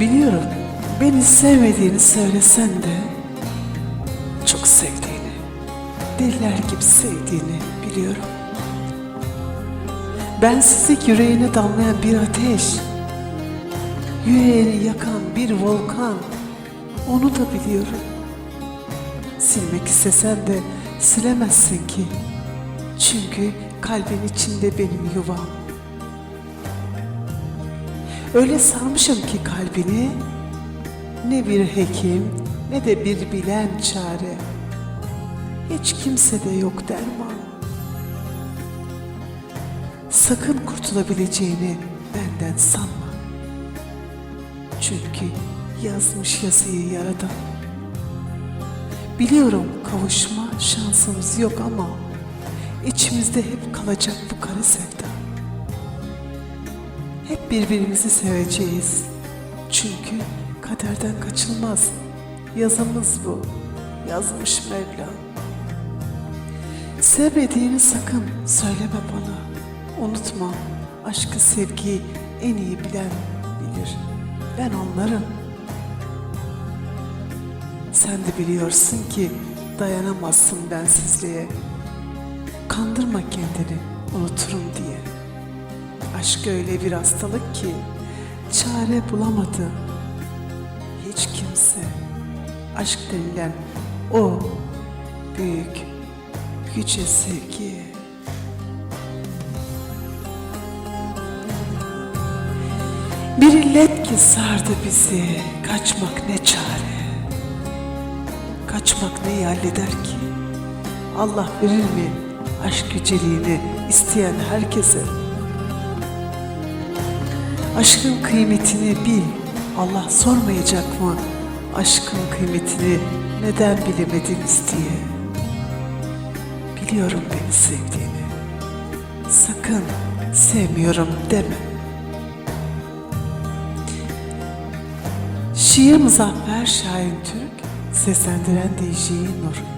Biliyorum beni sevmediğini söylesen de çok sevdiğini, deliler gibi sevdiğini biliyorum. Bensizlik yüreğine damlayan bir ateş, yüreğini yakan bir volkan, onu da biliyorum. Silmek istesen de silemezsin ki. Çünkü kalbin içinde benim yuvam. Öyle sarmışım ki kalbini ne bir hekim ne de bir bilen çare. Hiç kimse de yok derman. Sakın kurtulabileceğini benden sanma. Çünkü yazmış yazıyı yaradan. Biliyorum kavuşma şansımız yok ama içimizde hep kalacak bu kara sevda. Hep birbirimizi seveceğiz. Çünkü kaderden kaçılmaz. Yazımız bu. Yazmış Mevla. Sevmediğini sakın söyleme bana. Unutma aşkı sevgiyi en iyi bilen bilir. Ben onlarım. Sen de biliyorsun ki dayanamazsın bensizliğe. Kandırma kendini unuturum diye. Aşk öyle bir hastalık ki çare bulamadı. Hiç kimse aşk denilen o büyük yüce sevgi. Bir illet ki sardı bizi, kaçmak ne çare. Kaçmak neyi halleder ki? Allah verir mi aşk yüceliğini isteyen herkese? Aşkın kıymetini bil. Allah sormayacak mı? Aşkın kıymetini neden bilemediniz diye. Biliyorum beni sevdiğini. Sakın sevmiyorum deme. Şiir Muzaffer Şahin Türk, seslendiren DJ Nur.